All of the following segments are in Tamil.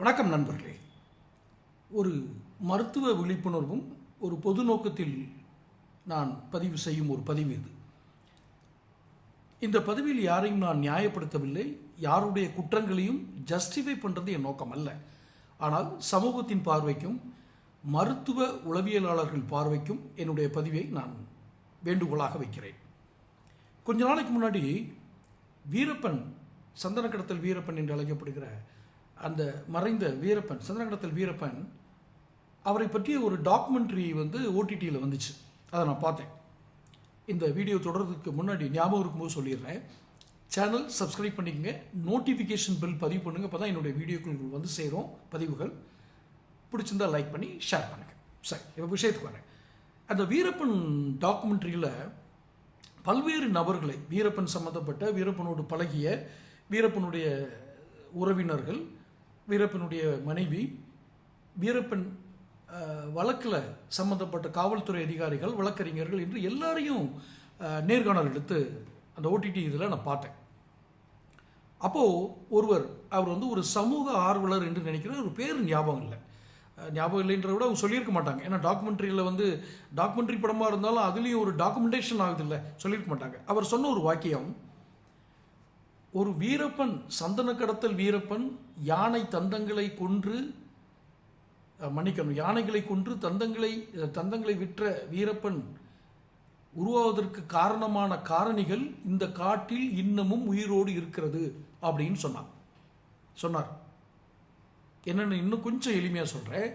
வணக்கம் நண்பர்களே. ஒரு மருத்துவ விழிப்புணர்வும் ஒரு பொது நோக்கத்தில் நான் பதிவு செய்யும் ஒரு பதிவு இது. இந்த பதிவில் யாரையும் நான் நியாயப்படுத்தவில்லை. யாருடைய குற்றங்களையும் ஜஸ்டிஃபை பண்ணுறது என் நோக்கம் அல்ல. ஆனால் சமூகத்தின் பார்வைக்கும் மருத்துவ உளவியலாளர்கள் பார்வைக்கும் என்னுடைய பதிவை நான் வேண்டுகோளாக வைக்கிறேன். கொஞ்ச நாளைக்கு முன்னாடி வீரப்பன் சந்தன கடத்தல் வீரப்பன் என்று அழைக்கப்படுகிற அந்த மறைந்த வீரப்பன் சந்திரகடத்தில் வீரப்பன் அவரை பற்றிய ஒரு டாக்குமெண்ட்ரி வந்து ஓடிடியில் வந்துச்சு. அதை நான் பார்த்தேன். இந்த வீடியோ தொடர்றதுக்கு முன்னாடி ஞாபகம் இருக்கும்போது சொல்லிடுறேன். சேனல் சப்ஸ்கிரைப் பண்ணிக்கங்க. நோட்டிஃபிகேஷன் பில் பதிவு பண்ணுங்கள் அப்போ தான் என்னுடைய வீடியோக்கள் வந்து சேரும். பதிவுகள். பிடிச்சிருந்தா லைக் பண்ணி ஷேர் பண்ணுங்கள் சரி இப்போ விஷயத்துக்கு வரேன். அந்த வீரப்பன் டாக்குமெண்ட்ரியில் பல்வேறு நபர்களை வீரப்பன் சம்மந்தப்பட்ட வீரப்பனோடு பழகிய வீரப்பனுடைய உறவினர்கள் வீரப்பனுடைய மனைவி வீரப்பன் வழக்கில் சம்மந்தப்பட்ட காவல்துறை அதிகாரிகள் வழக்கறிஞர்கள் என்று எல்லாரையும் நேர்காணல் எடுத்து அந்த ஓடிடி இதில் நான் பார்த்தேன். அப்போது ஒருவர் அவர் வந்து ஒரு சமூக ஆர்வலர் என்று நினைக்கிற ஒரு பேர் ஞாபகம் இல்லை. ஞாபகம் இல்லைன்றத விட அவங்க சொல்லியிருக்க மாட்டாங்க. ஏன்னா டாக்குமெண்ட்ரியில் வந்து டாக்குமெண்ட்ரி படமாக இருந்தாலும் அதுலேயும் ஒரு டாக்குமெண்டேஷன் ஆகுது இல்லை சொல்லியிருக்க மாட்டாங்க. அவர் சொன்ன ஒரு வாக்கியம் ஒரு வீரப்பன் சந்தன கடத்தல் வீரப்பன் யானை தந்தங்களை கொன்று மன்னிக்கணும் யானைகளை கொன்று தந்தங்களை தந்தங்களை விற்ற வீரப்பன் உருவாவதற்கு காரணமான காரணிகள் இந்த காட்டில் இன்னமும் உயிரோடு இருக்கிறது அப்படின்னு சொன்னார் சொன்னார். என்னென்னு இன்னும் கொஞ்சம் எளிமையாக சொல்கிறேன்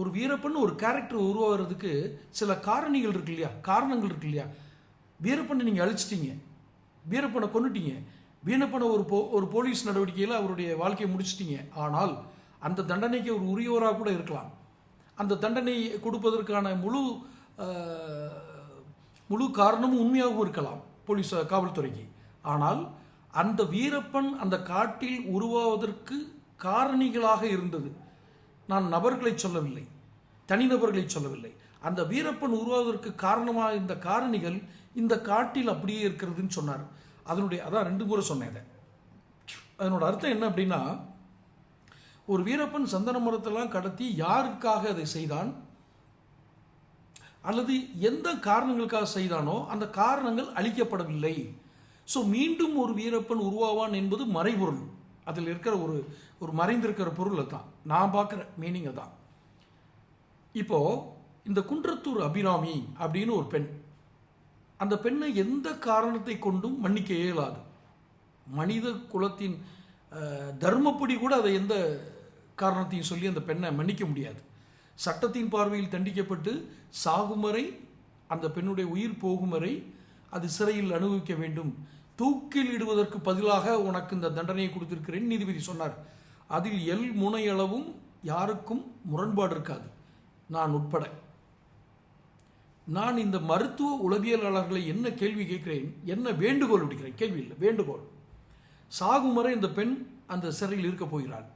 ஒரு வீரப்பன் ஒரு கேரக்டர் உருவாகிறதுக்கு சில காரணிகள் இருக்கு இல்லையா? காரணங்கள் இருக்கு இல்லையா? வீரப்பனை நீங்கள் அழிச்சிட்டீங்க. வீரப்பனை கொண்டுட்டீங்க வீரப்பனை ஒரு போ ஒரு போலீஸ் நடவடிக்கையில் அவருடைய வாழ்க்கையை முடிச்சிட்டீங்க. ஆனால் அந்த தண்டனைக்கு ஒரு உரியவராக கூட இருக்கலாம். அந்த தண்டனை கொடுப்பதற்கான முழு முழு காரணமும் உண்மையாகவும் இருக்கலாம் போலீஸ் காவல்துறைக்கு. ஆனால் அந்த வீரப்பன் அந்த காட்டில் உருவாவதற்கு காரணிகளாக இருந்தது. நான் நபர்களை சொல்லவில்லை. தனிநபர்களை சொல்லவில்லை. அந்த வீரப்பன் உருவாவதற்கு காரணமாக இந்த காரணிகள் இந்த காட்டில் அப்படியே இருக்கிறதுன்னு சொன்னார். அதனுடைய அதான் ரெண்டு முறை சொன்னேன் இதை. அதனோட அர்த்தம் என்ன அப்படின்னா ஒரு வீரப்பன் சந்தன மரத்தெல்லாம் கடத்தி யாருக்காக அதை செய்தான்? அல்லது எந்த காரணங்களுக்காக செய்தானோ அந்த காரணங்கள் அழிக்கப்படவில்லை. ஸோ மீண்டும் ஒரு வீரப்பன் உருவாவான் என்பது மறைபொருள். அதில் இருக்கிற ஒரு ஒரு மறைந்திருக்கிற பொருள் தான் நான் பார்க்குற மீனிங் தான் இப்போ இந்த குன்றத்தூர் அபிராமி அப்படின்னு ஒரு பெண் அந்த பெண்ணை எந்த காரணத்தை கொண்டும் மன்னிக்க இயலாது. மனித குலத்தின் தர்மப்படி கூட அதை எந்த காரணத்தையும் சொல்லி அந்த பெண்ணை மன்னிக்க முடியாது. சட்டத்தின் பார்வையில் தண்டிக்கப்பட்டு சாகும் வரை அந்த பெண்ணுடைய உயிர் போகும் வரை அது சிறையில் அனுபவிக்க வேண்டும். தூக்கில் இடுவதற்கு பதிலாக உனக்கு இந்த தண்டனையை கொடுத்திருக்கிறேன் நீதிபதி சொன்னார். அதில் எல் முனையளவும் யாருக்கும் முரண்பாடு இருக்காது. நான் உட்பட. நான் இந்த மருத்துவ உளவியலாளர்களை என்ன கேள்வி கேட்கிறேன்? என்ன வேண்டுகோள் விடுக்கிறேன்? கேள்வி இல்லை வேண்டுகோள். சாகும் வரை இந்த பெண் அந்த சிறையில் இருக்க போகிறாள்.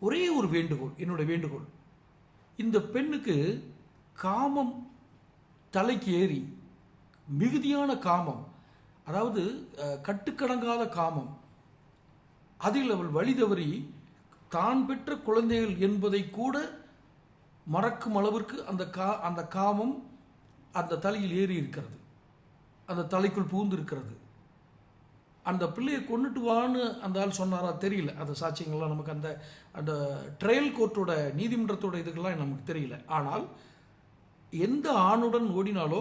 ஒரே ஒரு வேண்டுகோள் என்னுடைய வேண்டுகோள். இந்த பெண்ணுக்கு காமம் தலைக்கு ஏறி மிகுதியான காமம் அதாவது கட்டுக்கடங்காத காமம் அதில் அவள் வழி தவறி தான் பெற்ற குழந்தைகள் என்பதை கூட மறக்கும் அளவிற்கு அந்த கா அந்த காமம் அந்த தலையில் ஏறி இருக்கிறது. அந்த தலைக்குள் புகுந்து இருக்கிறது. அந்த பிள்ளையை கொண்டுட்டு வான்னு அந்த ஆள் சொன்னாரா தெரியல. அந்த சாட்சியங்கள்லாம் நமக்கு அந்த அந்த ட்ரையல் கோர்ட்டோட நீதிமன்றத்தோட இதுக்கெல்லாம் நமக்கு தெரியல. ஆனால் எந்த ஆணுடன் ஓடினாலோ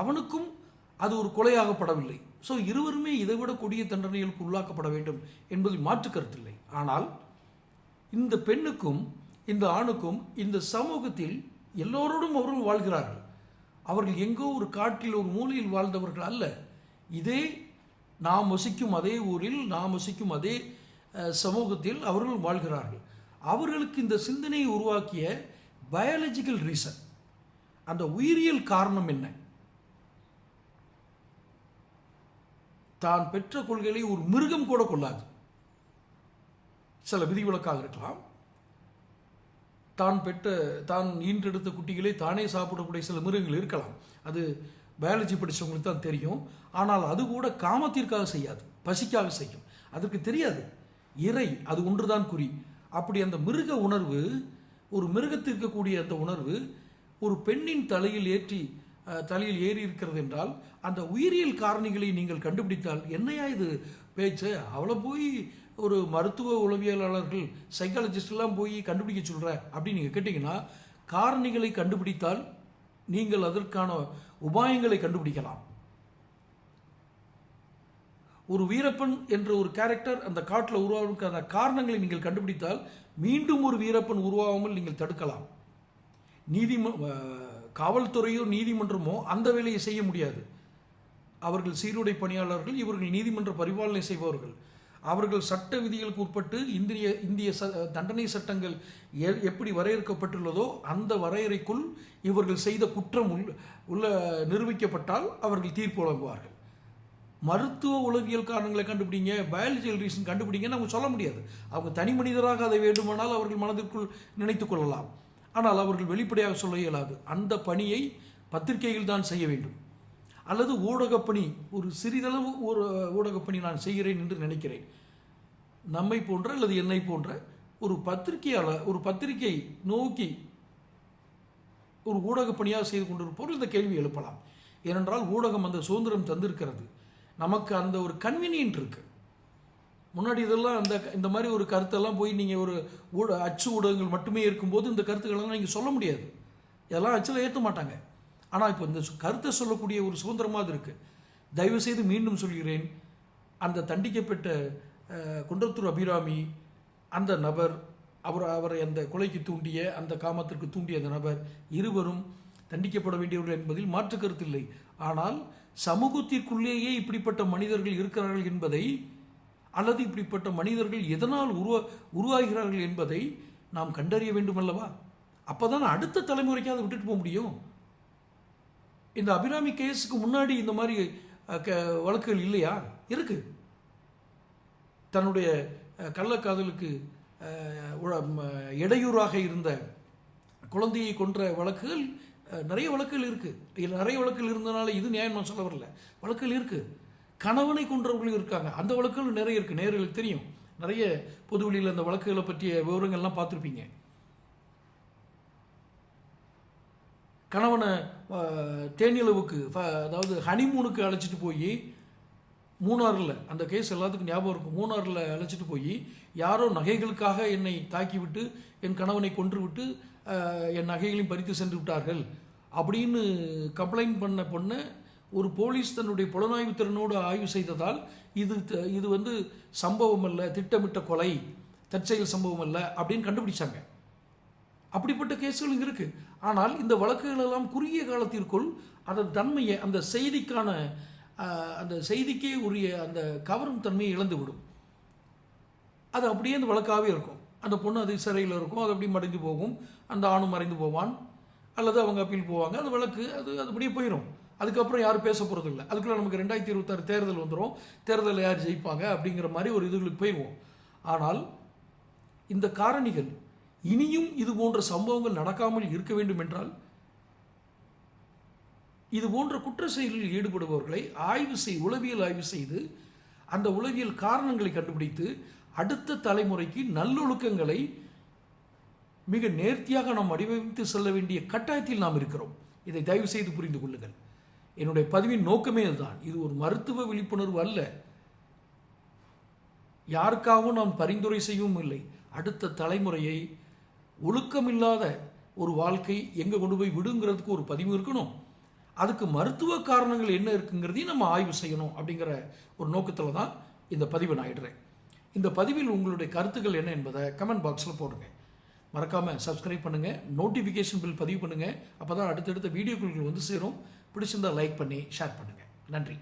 அவனுக்கும் அது ஒரு கொலையாகப்படவில்லை. ஸோ இருவருமே இதைவிட கொடிய தண்டனைகளுக்கு உள்ளாக்கப்பட வேண்டும் என்பதில் மாற்று கருத்தில்லை ஆனால் இந்த பெண்ணுக்கும் இந்த ஆணுக்கும் இந்த சமூகத்தில் எல்லோரோடும் அவர்கள் வாழ்கிறார்கள். அவர்கள் எங்கோ ஒரு காட்டில் ஒரு மூலையில் வாழ்ந்தவர்கள் அல்ல. இதே நாம் வசிக்கும் அதே ஊரில் நாம் வசிக்கும் அதே சமூகத்தில் அவர்கள் வாழ்கிறார்கள். அவர்களுக்கு இந்த சிந்தனையை உருவாக்கிய பயாலஜிக்கல் ரீசன் அந்த உயிரியல் காரணம் என்ன? தான் பெற்ற கொள்கைகளை ஒரு மிருகம் கூட கொள்ளாது. சில விதிவிலக்காக இருக்கலாம். தான் பெற்ற தான் ஈன்றெடுத்த குட்டிகளை தானே சாப்பிடக்கூடிய சில மிருகங்கள் இருக்கலாம். அது பயாலஜி படித்தவங்களுக்கு தான் தெரியும். ஆனால் அது கூட காமத்திற்காக செய்யாது பசிக்காக செய்யும். அதற்கு தெரியாது. இறை அது ஒன்றுதான் குறி. அப்படி அந்த மிருக உணர்வு ஒரு மிருகத்திற்கு இருக்கக்கூடிய அந்த உணர்வு ஒரு பெண்ணின் தலையில் ஏற்றி தலையில் ஏறி இருக்கிறது என்றால் அந்த உயிரியல் காரணிகளை நீங்கள் கண்டுபிடித்தால் என்னையா இது பேச்சு? அவளை போய் ஒரு மருத்துவ உளவியலாளர்கள் சைக்காலஜிஸ்டெல்லாம் போய் கண்டுபிடிக்க சொல்கிற அப்படின்னு நீங்கள் கேட்டிங்கன்னா காரணிகளை கண்டுபிடித்தால் நீங்கள் அதற்கான உபாயங்களை கண்டுபிடிக்கலாம். ஒரு வீரப்பன் என்ற ஒரு கேரக்டர் அந்த காட்டில் உருவாவதற்கான காரணங்களை நீங்கள் கண்டுபிடித்தால் மீண்டும் ஒரு வீரப்பன் உருவாகாமல் நீங்கள் தடுக்கலாம். நீதிம காவல்துறையோ நீதிமன்றமோ அந்த வேலையை செய்ய முடியாது. அவர்கள் சீருடை பணியாளர்கள் இவர்கள் நீதிமன்ற பரிபாலனை செய்பவர்கள். அவர்கள் சட்ட விதிகளுக்கு உட்பட்டு இந்திய இந்திய ச தண்டனை சட்டங்கள் எ- எப்படி வரையறுக்கப்பட்டுள்ளதோ அந்த வரையறைக்குள் இவர்கள் செய்த குற்றம் உள் உள்ள நிரூபிக்கப்பட்டால் அவர்கள் தீர்ப்பு வழங்குவார்கள். மருத்துவ உளவியல் காரணங்களை கண்டுபிடிங்க பயாலஜியல் ரீசன் கண்டுபிடிங்கன்னு அவங்க சொல்ல முடியாது. அவங்க தனி மனிதராக அதை வேண்டுமானால் அவர்கள் மனதிற்குள் நினைத்து கொள்ளலாம். ஆனால் அவர்கள் வெளிப்படையாக சொல்ல இயலாது. அந்த பணியை பத்திரிகைகள் தான் செய்ய வேண்டும். அல்லது ஊடகப்பணி ஒரு சிறிதளவு ஒரு ஊடகப்பணி நான் செய்கிறேன் என்று நினைக்கிறேன். நம்மை போன்ற அல்லது என்னை போன்ற ஒரு பத்திரிகையாளர் ஒரு பத்திரிகை நோக்கி ஒரு ஊடகப்பணியாக செய்து கொண்டிருப்போர் இந்த கேள்வி எழுப்பலாம். ஏனென்றால் ஊடகம் அந்த சுதந்திரம் தந்திருக்கிறது. நமக்கு அந்த ஒரு கன்வீனியன்ட் இருக்குது முன்னாடி இதெல்லாம் அந்த இந்த மாதிரி ஒரு கருத்தெல்லாம் போய் நீங்கள் ஒரு ஊட அச்சு ஊடகங்கள் மட்டுமே இருக்கும்போது இந்த கருத்துக்களெல்லாம் நீங்கள் சொல்ல முடியாது. இதெல்லாம் அச்சில் ஏற்ற மாட்டாங்க. ஆனால் இப்போ இந்த கருத்தை சொல்லக்கூடிய ஒரு சுதந்திரமாக இருக்குது தயவு செய்து மீண்டும் சொல்கிறேன். அந்த தண்டிக்கப்பட்ட குண்டத்தூர் குன்றத்தூர் அபிராமி அந்த நபர் அவர் அவரை அந்த கொலைக்கு தூண்டிய அந்த காமத்திற்கு தூண்டிய அந்த நபர் இருவரும் தண்டிக்கப்பட வேண்டியவர்கள் என்பதில் மாற்று கருத்தில்லை ஆனால் சமூகத்திற்குள்ளேயே இப்படிப்பட்ட மனிதர்கள் இருக்கிறார்கள் என்பதை அல்லது இப்படிப்பட்ட மனிதர்கள் எதனால் உருவா உருவாகிறார்கள் என்பதை நாம் கண்டறிய வேண்டும் அல்லவா அடுத்த தலைமுறைக்கு அதை விட்டுட்டு போக முடியும். இந்த அபிராமி கேஸுக்கு முன்னாடி இந்த மாதிரி க- வழக்குகள் இல்லையா? இருக்கு. தன்னுடைய கள்ளக்காதலுக்கு உழ- இடையூறாக இருந்த குழந்தையை கொன்ற வழக்குகள் நிறைய வழக்குகள் இருக்குது நிறைய வழக்குகள் இருந்தனால இது நியாயம் நான் சொல்ல வரல. வழக்குகள் இருக்குது கணவனை கொன்றவர்களும் இருக்காங்க. அந்த வழக்குகள் நிறைய இருக்குது நேர்களுக்கு தெரியும். நிறைய பொதுவெளியில் அந்த வழக்குகளை பற்றிய விவரங்கள்லாம் பார்த்துருப்பீங்க. கணவனை தேனிலவுக்கு அதாவது ஹனிமூனுக்கு அழைச்சிட்டு போய் மூணாறில் அந்த கேஸ் எல்லாத்துக்கும் ஞாபகம் இருக்கும். மூணாறில் அழைச்சிட்டு போய் யாரோ நகைகளுக்காக என்னை தாக்கிவிட்டு என் கணவனை கொன்றுவிட்டு என் நகைகளையும் பறித்து சென்று விட்டார்கள். அப்படின்னு கம்ப்ளைண்ட் பண்ண பொண்ணை ஒரு போலீஸ் தன்னுடைய புலனாய்வு திறனோடு ஆய்வு செய்ததால் இது த- இது வந்து சம்பவம் அல்ல திட்டமிட்ட கொலை தற்செயல் சம்பவம் அல்ல அப்படின்னு கண்டுபிடிச்சாங்க. அப்படிப்பட்ட கேஸ்களும் இருக்குது ஆனால் இந்த வழக்குகள் எல்லாம் குறுகிய காலத்திற்குள் அதன் தன்மையை அந்த செய்திக்கான அந்த செய்திக்கே உரிய அந்த கவரும் தன்மையை இழந்து விடும் அது அப்படியே அந்த வழக்காகவே இருக்கும். அந்த பொண்ணு அது சிறையில் இருக்கும் அது அப்படியே மறைந்து போகும். அந்த ஆணும் மறைந்து போவான். அல்லது அவங்க அப்பீல் போவாங்க. அந்த வழக்கு அது அது அப்படியே போயிடும் அதுக்கப்புறம் யாரும் பேச போகிறது இல்லை அதுக்குள்ள நமக்கு ரெண்டாயிரத்தி இருபத்தாறு தேர்தல் வந்துடும் தேர்தலில் யார் ஜெயிப்பாங்க அப்படிங்கிற மாதிரி ஒரு இதுகளுக்கு போயிடுவோம். ஆனால் இந்த காரணிகள் இனியும் இது போன்ற சம்பவங்கள் நடக்காமல் இருக்க வேண்டும் என்றால் இது போன்ற குற்ற செயல்களில் ஈடுபடுபவர்களை ஆய்வு செய் உளவியல் ஆய்வு செய்து அந்த உளவியல் காரணங்களை கண்டுபிடித்து அடுத்த தலைமுறைக்கு நல்லொழுக்கங்களை மிக நேர்த்தியாக நாம் வடிவமைத்து செல்ல வேண்டிய கட்டாயத்தில் நாம் இருக்கிறோம். இதை தயவு செய்து புரிந்து கொள்ளுங்கள். என்னுடைய பதிவின் நோக்கமே அதுதான் இது ஒரு மருத்துவ விழிப்புணர்வு அல்ல. யாருக்காகவும் நாம் பரிந்துரை செய்யவும் இல்லை. அடுத்த தலைமுறையை ஒழுக்கமில்லாத ஒரு வாழ்க்கை எங்கே கொண்டு போய் விடுங்கிறதுக்கு ஒரு பதிவு இருக்கணும். அதுக்கு மருத்துவ காரணங்கள் என்ன இருக்குங்கிறதையும் நம்ம ஆய்வு செய்யணும் அப்படிங்கிற ஒரு நோக்கத்தில் தான் இந்த பதிவை நான் இடுறேன். இந்த பதிவில் உங்களுடைய கருத்துக்கள் என்ன என்பதை கமெண்ட் பாக்ஸில் போடுங்க. மறக்காமல் சப்ஸ்கிரைப் பண்ணுங்கள் நோட்டிஃபிகேஷன் பில் பதிவு பண்ணுங்கள் அப்போ தான் அடுத்தடுத்த வீடியோக்கள் வந்து சேரும். பிடிச்சிருந்தா லைக் பண்ணி ஷேர் பண்ணுங்கள் நன்றி.